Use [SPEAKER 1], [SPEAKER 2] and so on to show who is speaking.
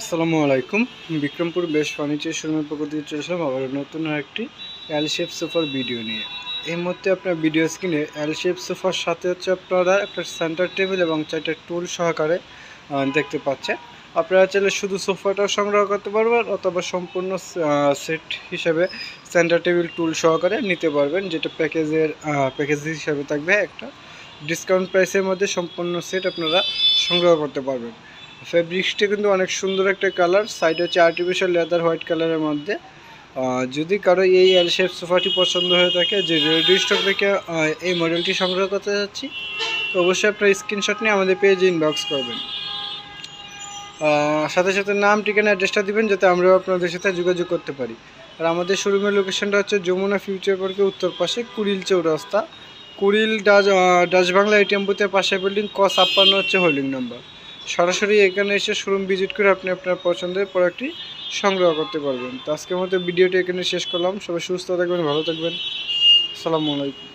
[SPEAKER 1] আসসালামু আলাইকুম। বিক্রমপুর বেশ ফার্নিচার শোরুমের পক্ষ থেকে চলে আসলাম আবার নতুন একটি এল শেপ সোফার ভিডিও নিয়ে। এই মুহূর্তে আপনার ভিডিও স্ক্রিনে এল শেপ সোফার সাথে হচ্ছে আপনারা একটা সেন্টার টেবিল এবং চারটে টুল সহকারে দেখতে পাচ্ছেন। আপনারা চাইলে শুধু সোফাটাও সংগ্রহ করতে পারবেন অথবা সম্পূর্ণ সেট হিসাবে সেন্টার টেবিল টুল সহকারে নিতে পারবেন, যেটা প্যাকেজের প্যাকেজ হিসাবে থাকবে। একটা ডিসকাউন্ট প্রাইসের মধ্যে সম্পূর্ণ সেট আপনারা সংগ্রহ করতে পারবেন। ফেব্রিক্সটা কিন্তু অনেক সুন্দর একটা কালার। সাইড হচ্ছে আর্টিফিশিয়াল লেদার হোয়াইট কালারের মধ্যে। যদি কারও এই এল শেপ সোফাটি পছন্দ হয়ে থাকে যে রেডি স্টক থেকে এই মডেলটি সংগ্রহ করতে যাচ্ছি তো অবশ্যই আপনার স্ক্রিনশট নিয়ে আমাদের পেজে ইনবক্স করবেন। সাথে সাথে নাম ঠিকানা অ্যাড্রেসটা দিবেন যাতে আমরাও আপনাদের সাথে যোগাযোগ করতে পারি। আর আমাদের শোরুমের লোকেশনটা হচ্ছে যমুনা ফিউচার পার্কের উত্তর পাশে কুড়িল চৌরাস্তা। কুড়িল আহ, ডাচ বাংলা এটিএম বুথের পাশে বিল্ডিং ক ছাপ্পান্ন হচ্ছে হোল্ডিং নাম্বার সরাসরি এখানে এসে শোরুম ভিজিট করে আপনি আপনার পছন্দের প্রোডাক্টটি সংগ্রহ করতে পারবেন। তো আজকের মতো ভিডিওটি এখানে শেষ করলাম। সবাই সুস্থ থাকবেন, ভালো থাকবেন। আসসালামু আলাইকুম।